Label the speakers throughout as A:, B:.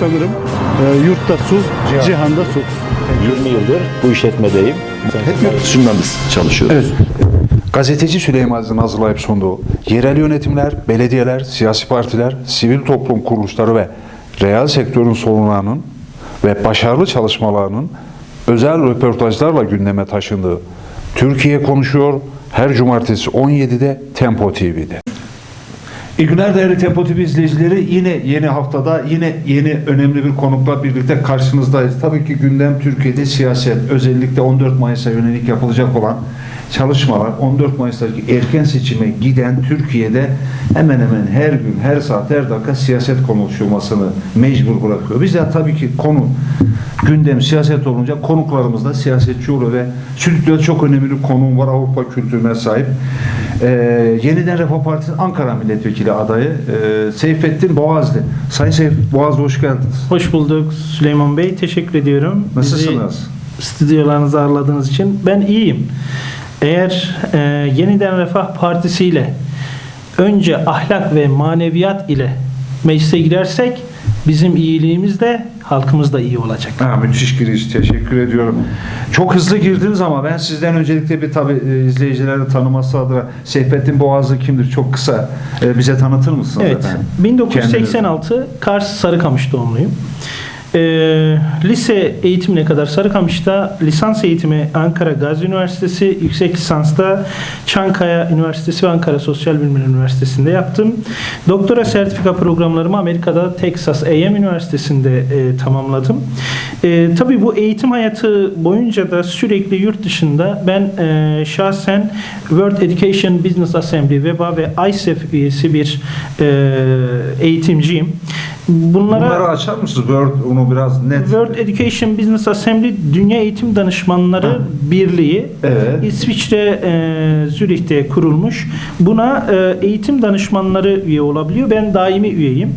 A: sanırım e, yurtta su, cihanda su.
B: 20 yıldır bu işletmedeyim. Hep yurt dışından biz çalışıyoruz.
C: Evet. Gazeteci Süleyman Aziz'in hazırlayıp sunduğu yerel yönetimler, belediyeler, siyasi partiler, sivil toplum kuruluşları ve reel sektörün sorunlarının ve başarılı çalışmalarının özel röportajlarla gündeme taşındığı Türkiye konuşuyor her cumartesi 17'de Tempo TV'de.
D: İyi günler değerli Tempo TV izleyicileri. Yine yeni haftada yine yeni önemli bir konukla birlikte karşınızdayız. Tabii ki gündem Türkiye'de siyaset, özellikle 14 Mayıs'a yönelik yapılacak olan çalışmalar, 14 Mayıs'taki erken seçime giden Türkiye'de hemen hemen her gün, her saat, her dakika siyaset konuşulmasını mecbur bırakıyor. Biz de tabii ki konu gündem siyaset olunca konuklarımız da siyasetçi oluyor ve stüdyoda çok önemli bir konuğum var Avrupa kültürüne sahip. Ee, Yeniden Refah Partisi'nin Ankara Milletvekili adayı e, Seyfettin Boğazlı. Sayın Seyf Boğazlı hoş geldiniz.
E: Hoş bulduk Süleyman Bey. Teşekkür ediyorum.
D: Nasılsınız?
E: Bizi stüdyolarınıza ağırladığınız için. Ben iyiyim. Eğer e, Yeniden Refah Partisi ile önce ahlak ve maneviyat ile meclise girersek bizim iyiliğimiz de halkımız da iyi olacak.
D: Ha, müthiş giriş. Teşekkür ediyorum. Çok hızlı girdiniz ama ben sizden öncelikle bir tabi izleyicilerin tanıması adına Seyfettin Boğazlı kimdir? Çok kısa e, bize tanıtır mısınız
E: Evet.
D: efendim?
E: 1986 Kars Sarıkamış doğumluyum. Ee, lise eğitimine kadar Sarıkamış'ta, lisans eğitimi Ankara Gazi Üniversitesi, yüksek lisansta Çankaya Üniversitesi ve Ankara Sosyal Bilimler Üniversitesi'nde yaptım. Doktora sertifika programlarımı Amerika'da Texas A&M Üniversitesi'nde e, tamamladım. E, tabii bu eğitim hayatı boyunca da sürekli yurt dışında ben e, şahsen World Education Business Assembly WEBA ve ISEF üyesi bir e, eğitimciyim. Bunlara
D: Bunları açar mısınız? Word onu biraz net.
E: World Education Business Assembly Dünya Eğitim Danışmanları Birliği
D: Evet.
E: İsviçre e, Zürih'te kurulmuş. Buna e, eğitim danışmanları üye olabiliyor. Ben daimi üyeyim.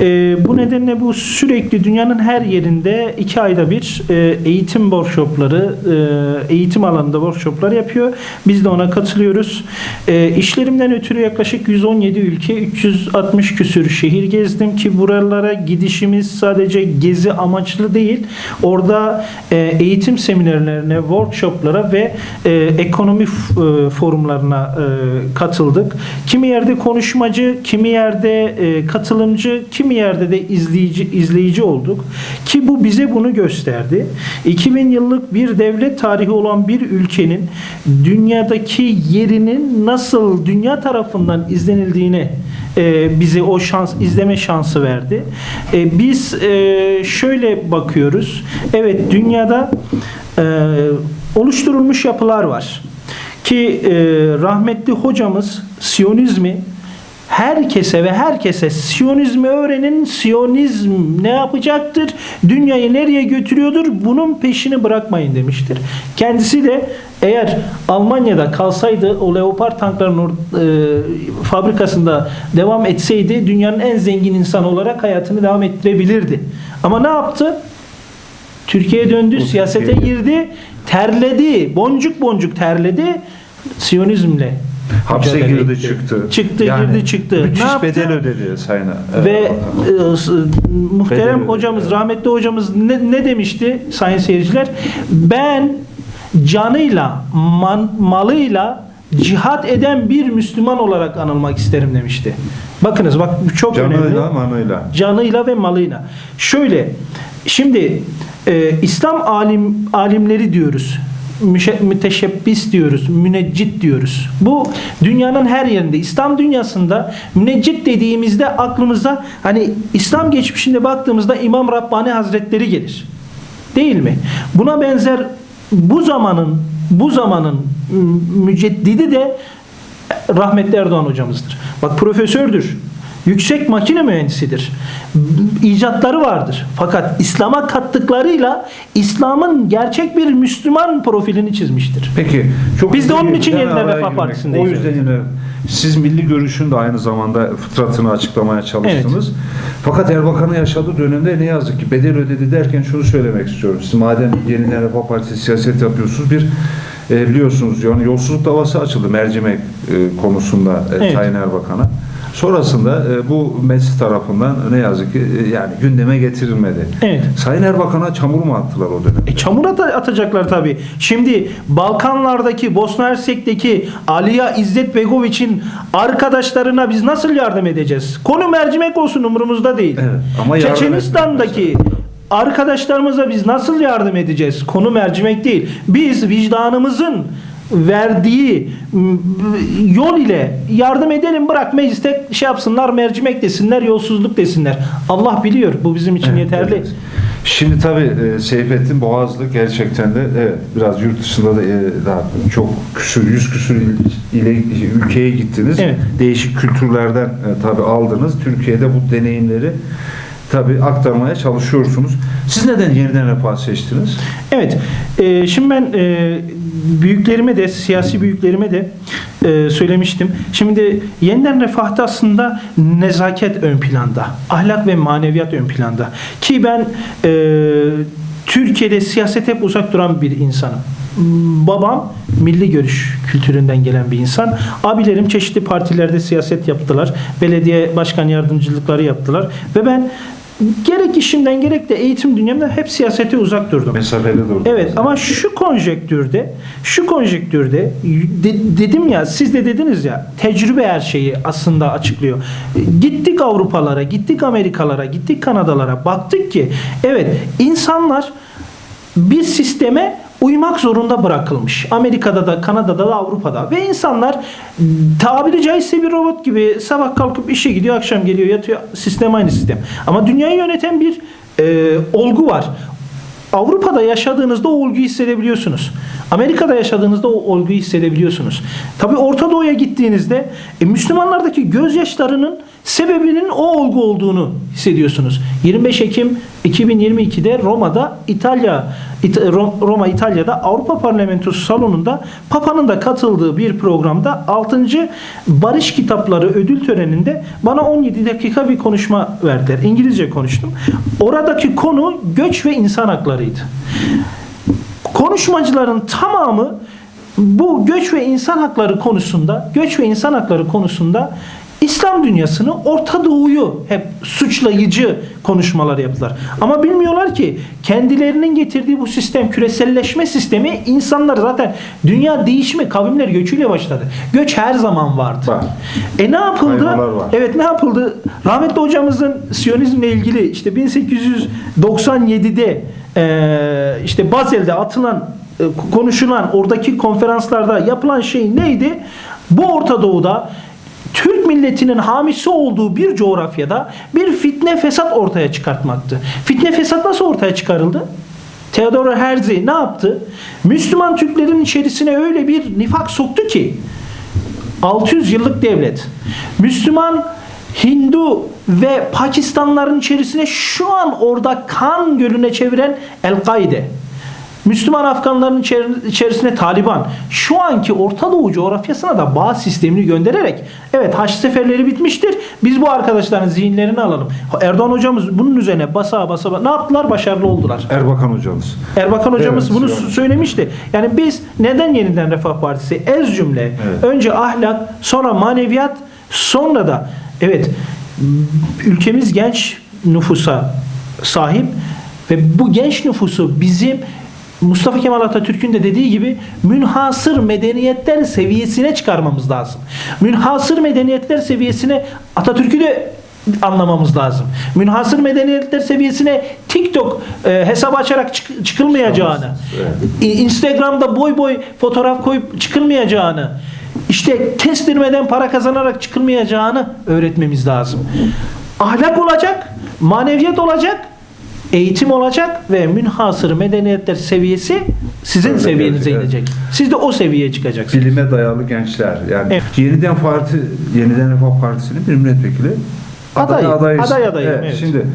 E: E, bu nedenle bu sürekli dünyanın her yerinde iki ayda bir e, eğitim workshopları, e, eğitim alanında workshoplar yapıyor. Biz de ona katılıyoruz. E, işlerimden ötürü yaklaşık 117 ülke, 360 küsür şehir gezdim ki buralara gidişimiz sadece gezi amaçlı değil. Orada e, eğitim seminerlerine, workshoplara ve e, ekonomi e, forumlarına katıldık. Kimi yerde konuşmacı, kimi yerde katılımcı, kimi yerde de izleyici izleyici olduk. Ki bu bize bunu gösterdi. 2000 yıllık bir devlet tarihi olan bir ülkenin dünyadaki yerinin nasıl dünya tarafından izlenildiğini e, bize o şans izleme şansı verdi. E, biz e, şöyle bakıyoruz. Evet dünyada e, oluşturulmuş yapılar var. Ki e, rahmetli hocamız Siyonizmi herkese ve herkese Siyonizmi öğrenin. Siyonizm ne yapacaktır? Dünyayı nereye götürüyordur? Bunun peşini bırakmayın demiştir. Kendisi de eğer Almanya'da kalsaydı o Leopard tanklarının or- e, fabrikasında devam etseydi dünyanın en zengin insanı olarak hayatını devam ettirebilirdi. Ama ne yaptı? Türkiye'ye döndü, siyasete girdi, terledi, boncuk boncuk terledi, Siyonizmle
D: Hapse
E: mücadele
D: girdi
E: etti.
D: çıktı.
E: Çıktı, girdi, çıktı.
D: Müthiş
E: Ne yaptı?
D: bedel ödedi sayın. e,
E: Ve e, muhterem
D: Bedeli
E: hocamız,
D: ödedi.
E: rahmetli hocamız ne, ne demişti sayın seyirciler? Ben canıyla, man, malıyla cihat eden bir Müslüman olarak anılmak isterim demişti. Bakınız bak çok önemli
D: Canıyla manıyla.
E: canıyla ve malıyla. Şöyle, şimdi e, İslam alim alimleri diyoruz. Müteşebbis diyoruz, müneccit diyoruz. Bu dünyanın her yerinde, İslam dünyasında müneccit dediğimizde aklımıza hani İslam geçmişinde baktığımızda İmam Rabbani Hazretleri gelir. Değil mi? Buna benzer bu zamanın bu zamanın müceddidi de rahmetli Erdoğan hocamızdır. Bak profesördür. Yüksek makine mühendisidir. İcatları vardır. Fakat İslam'a kattıklarıyla İslam'ın gerçek bir Müslüman profilini çizmiştir.
D: Peki. Çok
E: Biz de onun için. Yeniden Refah. Partisi'ndeyiz.
D: O yüzden yine siz milli görüşün de aynı zamanda fıtratını açıklamaya çalıştınız. Fakat Erbakan'ın yaşadığı dönemde ne yazık ki bedel ödedi derken şunu söylemek istiyorum. Siz madem Yeniden Refah Partisi siyaset yapıyorsunuz bir e, biliyorsunuz yani yolsuzluk davası açıldı mercimek e, konusunda e,
E: Evet.
D: Sayın Erbakan'a. Sonrasında e, bu meclis tarafından ne yazık ki e, yani gündeme getirilmedi.
E: Evet.
D: Sayın Erbakan'a çamur mu attılar o dönem?
E: E, çamur ata- atacaklar tabii. Şimdi Balkanlardaki, Bosna Hersek'teki Aliya İzzet Begoviç'in arkadaşlarına biz nasıl yardım edeceğiz? Konu mercimek olsun umurumuzda değil.
D: Evet, ama
E: Çeçenistan'daki arkadaşlarımıza biz nasıl yardım edeceğiz? Konu mercimek değil. Biz vicdanımızın verdiği yol ile yardım edelim bırak mecliste şey yapsınlar mercimek desinler yolsuzluk desinler. Allah biliyor bu bizim için yeterli.
D: Evet. Şimdi tabii e, Seyfettin Boğazlı gerçekten de evet biraz yurt dışında da e, daha çok küsür, yüz küsür il- ile ülkeye gittiniz.
E: Evet.
D: Değişik kültürlerden e, tabii aldınız. Türkiye'de bu deneyimleri tabii aktarmaya çalışıyorsunuz. Siz neden yeniden refah seçtiniz?
E: Evet. e, şimdi ben e, büyüklerime de siyasi büyüklerime de e, söylemiştim. Şimdi yeniden refahta aslında nezaket ön planda, ahlak ve maneviyat ön planda. Ki ben e, Türkiye'de siyaset hep uzak duran bir insanım. Babam milli görüş kültüründen gelen bir insan. Abilerim çeşitli partilerde siyaset yaptılar. Belediye başkan yardımcılıkları yaptılar. Ve ben gerek işimden gerek de eğitim dünyamda hep siyasete uzak durdum.
D: Mesafeli durdunuz.
E: Evet ama şu konjektürde, şu konjektürde de- dedim ya siz de dediniz ya tecrübe her şeyi aslında açıklıyor. Gittik Avrupalara, gittik Amerikalara, gittik Kanadalara baktık ki evet insanlar bir sisteme uymak zorunda bırakılmış. Amerika'da da, Kanada'da da, Avrupa'da. Ve insanlar tabiri caizse bir robot gibi sabah kalkıp işe gidiyor, akşam geliyor, yatıyor. Sistem aynı sistem. Ama dünyayı yöneten bir e, olgu var. Avrupa'da yaşadığınızda o olguyu hissedebiliyorsunuz. Amerika'da yaşadığınızda o olguyu hissedebiliyorsunuz. Tabi Orta Doğu'ya gittiğinizde e, Müslümanlardaki gözyaşlarının sebebinin o olgu olduğunu hissediyorsunuz. 25 Ekim 2022'de Roma'da İtalya İta- Ro- Roma İtalya'da Avrupa Parlamentosu salonunda Papa'nın da katıldığı bir programda 6. Barış Kitapları ödül töreninde bana 17 dakika bir konuşma verdiler. İngilizce konuştum. Oradaki konu göç ve insan haklarıydı. Konuşmacıların tamamı bu göç ve insan hakları konusunda, göç ve insan hakları konusunda İslam dünyasını, Orta Doğu'yu hep suçlayıcı konuşmalar yaptılar. Ama bilmiyorlar ki kendilerinin getirdiği bu sistem, küreselleşme sistemi insanlar zaten dünya değişimi, kavimler göçüyle başladı. Göç her zaman vardı.
D: Var.
E: E ne yapıldı? Evet ne yapıldı? Rahmetli hocamızın Siyonizmle ilgili işte 1897'de eee, işte Bazel'de atılan e, konuşulan oradaki konferanslarda yapılan şey neydi? Bu Orta Doğu'da Türk milletinin hamisi olduğu bir coğrafyada bir fitne fesat ortaya çıkartmaktı. Fitne fesat nasıl ortaya çıkarıldı? Theodor Herzl ne yaptı? Müslüman Türklerin içerisine öyle bir nifak soktu ki 600 yıllık devlet. Müslüman, Hindu ve Pakistanların içerisine şu an orada kan gölüne çeviren El-Kaide. Müslüman Afganların içeri- içerisine Taliban. Şu anki Orta Doğu coğrafyasına da bağ sistemini göndererek evet Haç seferleri bitmiştir. Biz bu arkadaşların zihinlerini alalım. Erdoğan hocamız bunun üzerine basa basa ne yaptılar? Başarılı oldular.
D: Erbakan hocamız.
E: Erbakan hocamız
D: Evet,
E: bunu
D: yani.
E: söylemişti. Yani biz neden yeniden Refah Partisi? Ez cümle.
D: Evet.
E: Önce ahlak, sonra maneviyat, sonra da evet ülkemiz genç nüfusa sahip ve bu genç nüfusu bizim Mustafa Kemal Atatürk'ün de dediği gibi münhasır medeniyetler seviyesine çıkarmamız lazım. Münhasır medeniyetler seviyesine Atatürk'ü de anlamamız lazım. Münhasır medeniyetler seviyesine TikTok e, hesabı açarak çık- çıkılmayacağını,
D: Evet.
E: Instagram'da boy boy fotoğraf koyup çıkılmayacağını, işte kestirmeden para kazanarak çıkılmayacağını öğretmemiz lazım. Ahlak olacak, maneviyat olacak, eğitim olacak ve münhasır medeniyetler seviyesi sizin
D: Öyle
E: seviyenize
D: gelecek,
E: inecek. Siz de o seviyeye çıkacaksınız.
D: Bilime dayalı gençler. Yani
E: Evet.
D: Yeniden Parti, Yeniden Refah Partisi'nin bir milletvekili
E: Adayı,
D: adayız.
E: aday adayım, evet.
D: Şimdi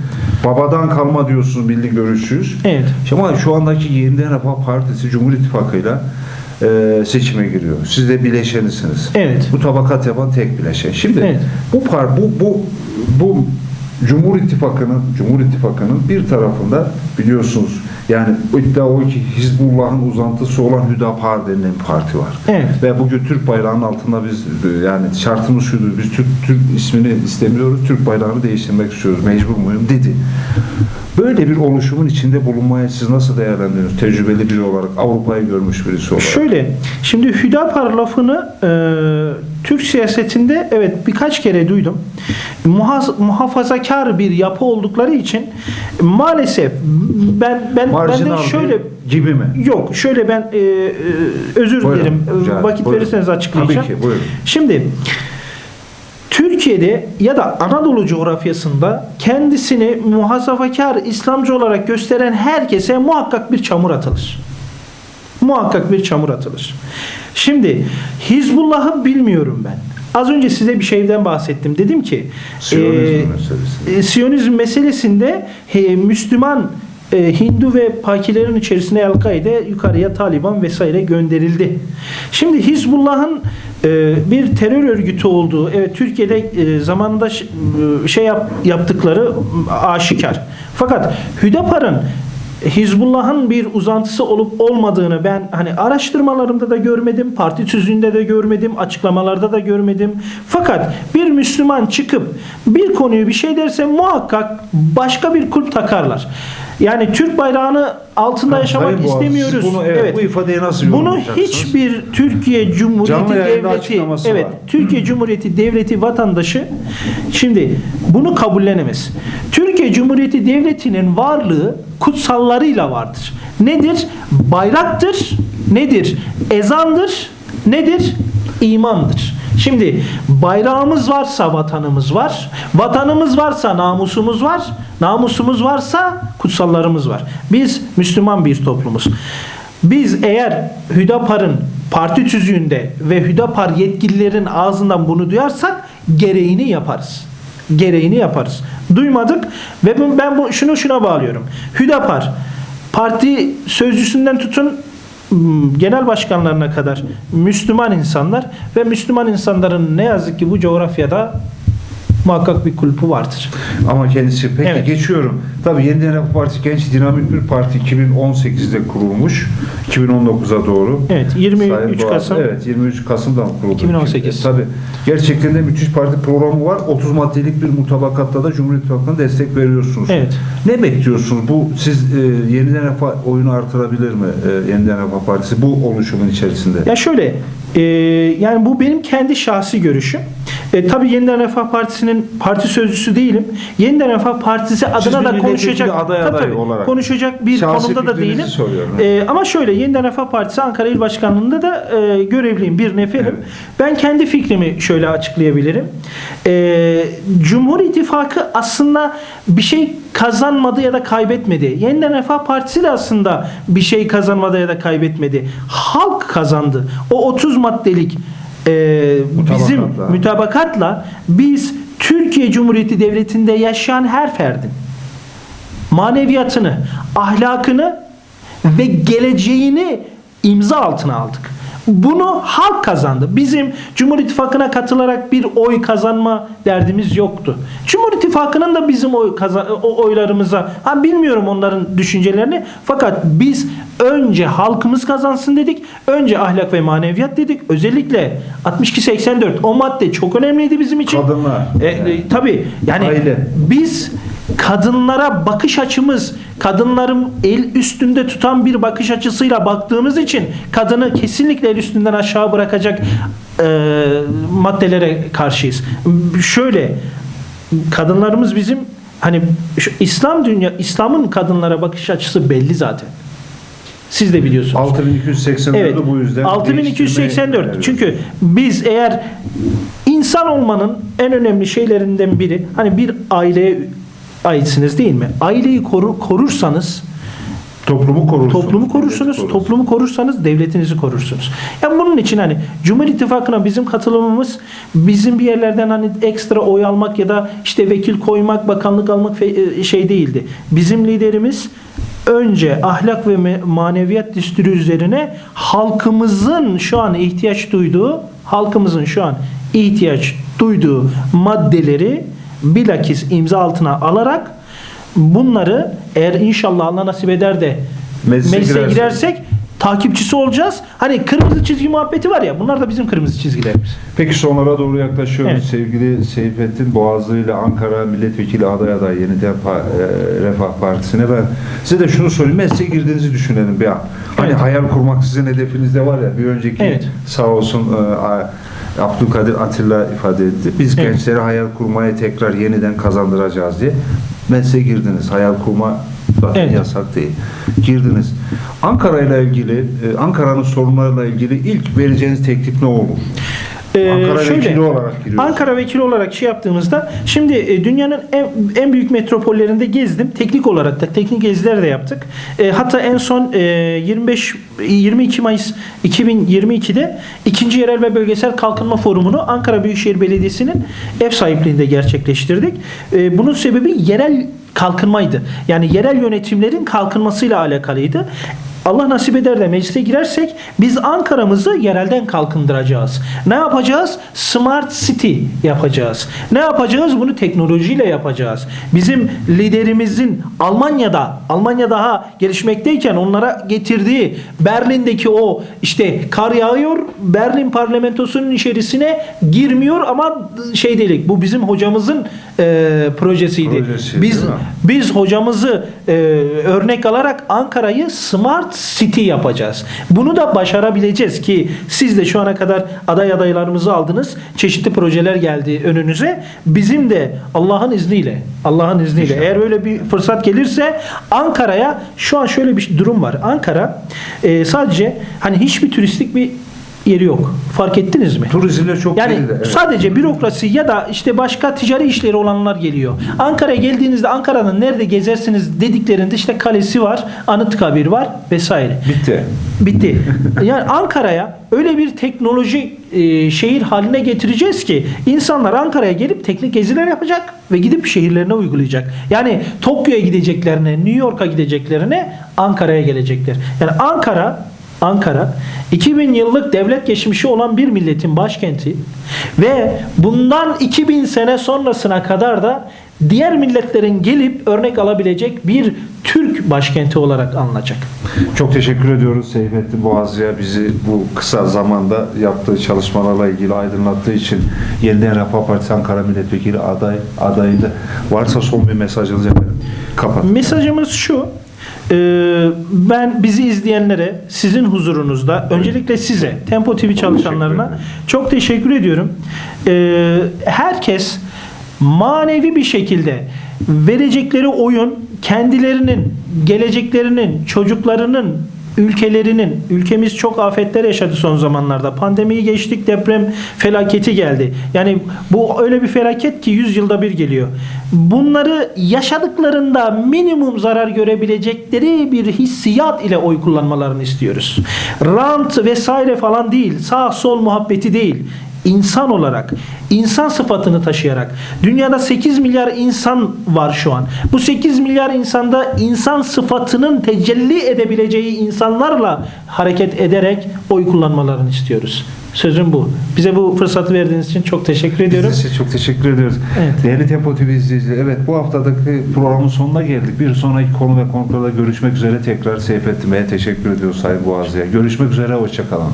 D: babadan kalma diyorsunuz milli görüşsüz.
E: Evet.
D: Ama şu andaki Yeniden Refah Partisi Cumhur İttifakı'yla e, seçime giriyor. Siz de bileşenisiniz.
E: Evet.
D: Bu tabakat yapan tek bileşen. Şimdi
E: Evet.
D: bu par bu bu bu Cumhur İttifakı'nın Cumhur İttifakı'nın bir tarafında biliyorsunuz Yani iddia o ki Hizbullah'ın uzantısı olan Hüdapar denilen bir parti var.
E: Evet.
D: Ve bugün Türk bayrağının altında biz yani şartımız şudur. Biz Türk, Türk ismini istemiyoruz. Türk bayrağını değiştirmek istiyoruz. Mecbur muyum dedi. Böyle bir oluşumun içinde bulunmaya siz nasıl değerlendiriyorsunuz? Tecrübeli biri olarak, Avrupa'yı görmüş birisi olarak.
E: Şöyle, şimdi Hüdapar lafını e, Türk siyasetinde evet birkaç kere duydum. Muhaz, muhafazakar bir yapı oldukları için maalesef ben ben ben
D: Marjinal
E: de
D: bir
E: şöyle
D: gibi mi?
E: Yok, şöyle ben e, e, özür
D: Buyurun,
E: dilerim.
D: rica.
E: Vakit
D: Buyurun.
E: verirseniz açıklayacağım.
D: Tabii ki, buyurun.
E: Şimdi Türkiye'de ya da Anadolu coğrafyasında kendisini muhafazakar İslamcı olarak gösteren herkese muhakkak bir çamur atılır. Muhakkak bir çamur atılır. Şimdi Hizbullah'ı bilmiyorum ben. Az önce size bir şeyden bahsettim. Dedim ki
D: Siyonizm
E: e,
D: meselesi.
E: e, Siyonizm meselesinde e, Müslüman e, Hindu ve Pakilerin içerisine El-Kaide, yukarıya Taliban vesaire gönderildi. Şimdi Hizbullah'ın e, bir terör örgütü olduğu, evet Türkiye'de e, zamanında e, şey yap- yaptıkları aşikar. Fakat Hüdapar'ın Hizbullah'ın bir uzantısı olup olmadığını ben hani araştırmalarımda da görmedim, parti tüzüğünde de görmedim, açıklamalarda da görmedim. Fakat bir Müslüman çıkıp bir konuyu bir şey derse muhakkak başka bir kulp takarlar. Yani Türk bayrağını altında
D: Ha,
E: yaşamak
D: Boğaz,
E: istemiyoruz.
D: bunu, evet, bu ifadeyi nasıl
E: Bunu hiçbir Türkiye Cumhuriyeti devleti evet
D: var.
E: Türkiye Cumhuriyeti devleti vatandaşı şimdi bunu kabullenemez. Türkiye Cumhuriyeti devletinin varlığı kutsallarıyla vardır. Nedir? Bayraktır. Nedir? Ezandır. Nedir? İmandır. Şimdi bayrağımız varsa vatanımız var. Vatanımız varsa namusumuz var. Namusumuz varsa kutsallarımız var. Biz Müslüman bir toplumuz. Biz eğer Hüdapar'ın parti tüzüğünde ve Hüdapar yetkililerin ağzından bunu duyarsak gereğini yaparız. Gereğini yaparız. Duymadık ve ben- bu şunu şuna bağlıyorum. Hüdapar parti sözcüsünden tutun genel başkanlarına kadar Müslüman insanlar ve Müslüman insanların ne yazık ki bu coğrafyada muhakkak bir kulpu vardır.
D: Ama kendisi peki
E: Evet.
D: geçiyorum. Tabii Yeniden Refah Partisi genç dinamik bir parti 2018'de kurulmuş. 2019'a doğru.
E: Evet, 23
D: Sayın Boğaz,
E: Kasım.
D: Evet 23 Kasım'dan kuruldu.
E: 2018.
D: E, tabii. Gerçekten de müthiş parti programı var. 30 maddelik bir mutabakatta da Cumhur İttifakı'na destek veriyorsunuz.
E: Evet.
D: Ne bekliyorsunuz? Bu siz e, Yeniden Refah oyunu artırabilir mi? E, Yeniden Refah Partisi bu oluşumun içerisinde.
E: Ya şöyle, e, yani bu benim kendi şahsi görüşüm. E, tabii Yeniden Refah Partisi'nin parti sözcüsü değilim. Yeniden Refah Partisi adına da konuşacak
D: aday
E: tabii,
D: adayı
E: tabii,
D: olarak.
E: konuşacak bir
D: Şahsi
E: konumda da değilim.
D: soruyorum.
E: E, ama şöyle Yeniden Refah Partisi Ankara İl Başkanlığı'nda da e, görevliyim, bir neferim.
D: Evet.
E: Ben kendi fikrimi şöyle açıklayabilirim. E, Cumhur İttifakı aslında bir şey kazanmadı ya da kaybetmedi. Yeniden Refah Partisi de aslında bir şey kazanmadı ya da kaybetmedi. Halk kazandı. O 30 maddelik e, bizim
D: Mutabakatla.
E: mütabakatla biz Türkiye Cumhuriyeti Devleti'nde yaşayan her ferdin maneviyatını, ahlakını ve geleceğini imza altına aldık. Bunu halk kazandı. Bizim Cumhur İttifakı'na katılarak bir oy kazanma derdimiz yoktu. Cumhur İttifakı'nın da bizim oy kazan o oylarımıza ha bilmiyorum onların düşüncelerini fakat biz önce halkımız kazansın dedik. Önce ahlak ve maneviyat dedik. Özellikle 62-84 o madde çok önemliydi bizim için.
D: Kadınlar.
E: E, e, tabii yani
D: Aile.
E: biz kadınlara bakış açımız kadınların el üstünde tutan bir bakış açısıyla baktığımız için kadını kesinlikle el üstünden aşağı bırakacak e, maddelere karşıyız. Şöyle kadınlarımız bizim hani şu İslam dünya İslam'ın kadınlara bakış açısı belli zaten. Siz de biliyorsunuz.
D: 6284'ü
E: Evet.
D: bu yüzden
E: 6284.
D: değiştirmeye-
E: Çünkü biz eğer insan olmanın en önemli şeylerinden biri hani bir aileye aitsiniz değil mi? Aileyi koru, korursanız
D: toplumu korursunuz.
E: toplumu korursunuz,
D: korursunuz.
E: toplumu korursanız devletinizi korursunuz. Yani bunun için hani Cumhur İttifakı'na bizim katılımımız bizim bir yerlerden hani ekstra oy almak ya da işte vekil koymak, bakanlık almak fe- şey değildi. Bizim liderimiz önce ahlak ve maneviyat düsturu üzerine halkımızın şu an ihtiyaç duyduğu, halkımızın şu an ihtiyaç duyduğu maddeleri bilakis imza altına alarak bunları eğer inşallah Allah nasip eder de
D: Meclise
E: meclise
D: girersek.
E: Takipçisi olacağız. Hani kırmızı çizgi muhabbeti var ya bunlar da bizim kırmızı çizgilerimiz.
D: Peki sonlara doğru yaklaşıyoruz.
E: Evet.
D: Sevgili Seyfettin Boğazlı ile Ankara Milletvekili aday aday Yeniden Pa- e, Refah Partisi'ne ben size de şunu sorayım. Mesleğe girdiğinizi düşünelim bir an. Hani
E: Evet.
D: hayal kurmak sizin hedefinizde var ya bir önceki
E: Evet.
D: sağ olsun e, Abdülkadir Atilla ifade etti. Biz
E: Evet.
D: gençlere hayal kurmayı tekrar yeniden kazandıracağız diye. Mesleğe girdiniz. Hayal kurma zaten
E: Evet.
D: yasak değil. Girdiniz. Ankara ile ilgili, e, Ankara'nın sorunlarıyla ilgili ilk vereceğiniz teklif ne olur?
E: Ee,
D: Ankara
E: şöyle,
D: vekili olarak giriyoruz.
E: Ankara vekili olarak şey yaptığımızda şimdi e, dünyanın en, en büyük metropollerinde gezdim. Teknik olarak da teknik geziler de yaptık. E, hatta en son e, 25 22 Mayıs 2022'de ikinci yerel ve bölgesel kalkınma forumunu Ankara Büyükşehir Belediyesi'nin ev sahipliğinde gerçekleştirdik. E, bunun sebebi yerel kalkınmaydı. Yani yerel yönetimlerin kalkınmasıyla alakalıydı. Allah nasip eder de meclise girersek biz Ankara'mızı yerelden kalkındıracağız. Ne yapacağız? Smart City yapacağız. Ne yapacağız? Bunu teknolojiyle yapacağız. Bizim liderimizin Almanya'da, Almanya daha gelişmekteyken onlara getirdiği Berlin'deki o işte kar yağıyor, Berlin parlamentosunun içerisine girmiyor ama şey dedik bu bizim hocamızın e, projesiydi.
D: Projesi,
E: biz biz hocamızı e, örnek alarak Ankara'yı Smart City yapacağız. Bunu da başarabileceğiz ki siz de şu ana kadar aday adaylarımızı aldınız. Çeşitli projeler geldi önünüze. Bizim de Allah'ın izniyle, Allah'ın izniyle eğer öyle bir fırsat gelirse Ankara'ya şu an şöyle bir durum var. Ankara e, sadece hani hiçbir turistik bir yeri yok. Fark ettiniz mi?
D: Turizmle çok
E: Yani
D: geride, evet.
E: sadece bürokrasi ya da işte başka ticari işleri olanlar geliyor. Ankara'ya geldiğinizde Ankara'nın nerede gezersiniz dediklerinde işte kalesi var, Anıtkabir var vesaire.
D: Bitti.
E: Bitti. Yani Ankara'ya öyle bir teknoloji e, şehir haline getireceğiz ki insanlar Ankara'ya gelip teknik geziler yapacak ve gidip şehirlerine uygulayacak. Yani Tokyo'ya gideceklerine, New York'a gideceklerine Ankara'ya gelecekler. Yani Ankara Ankara 2000 yıllık devlet geçmişi olan bir milletin başkenti ve bundan 2000 sene sonrasına kadar da diğer milletlerin gelip örnek alabilecek bir Türk başkenti olarak anılacak.
D: Çok teşekkür ediyoruz Seyfettin Boğazlı'ya bizi bu kısa zamanda yaptığı çalışmalarla ilgili aydınlattığı için Yeniden Refah Partisi Ankara Milletvekili aday adayıydı. Varsa son bir mesajınız efendim. Kapat.
E: Mesajımız şu. E, Ben bizi izleyenlere sizin huzurunuzda öncelikle size Tempo TV çalışanlarına çok teşekkür ediyorum. E, Herkes manevi bir şekilde verecekleri oyun kendilerinin, geleceklerinin, çocuklarının ülkelerinin, ülkemiz çok afetler yaşadı son zamanlarda. Pandemiyi geçtik, deprem felaketi geldi. Yani bu öyle bir felaket ki 100 yılda bir geliyor. Bunları yaşadıklarında minimum zarar görebilecekleri bir hissiyat ile oy kullanmalarını istiyoruz. Rant vesaire falan değil, sağ sol muhabbeti değil insan olarak, insan sıfatını taşıyarak dünyada 8 milyar insan var şu an. Bu 8 milyar insanda insan sıfatının tecelli edebileceği insanlarla hareket ederek oy kullanmalarını istiyoruz. Sözüm bu. Bize bu fırsatı verdiğiniz için çok teşekkür ediyorum.
D: Biz çok teşekkür ediyoruz.
E: Evet.
D: Değerli Tempo TV izleyicileri, evet bu haftadaki programın sonuna geldik. Bir sonraki konu ve konuklarla görüşmek üzere tekrar Seyfettin Bey'e teşekkür ediyoruz Sayın Boğazlı'ya. Görüşmek üzere, hoşçakalın.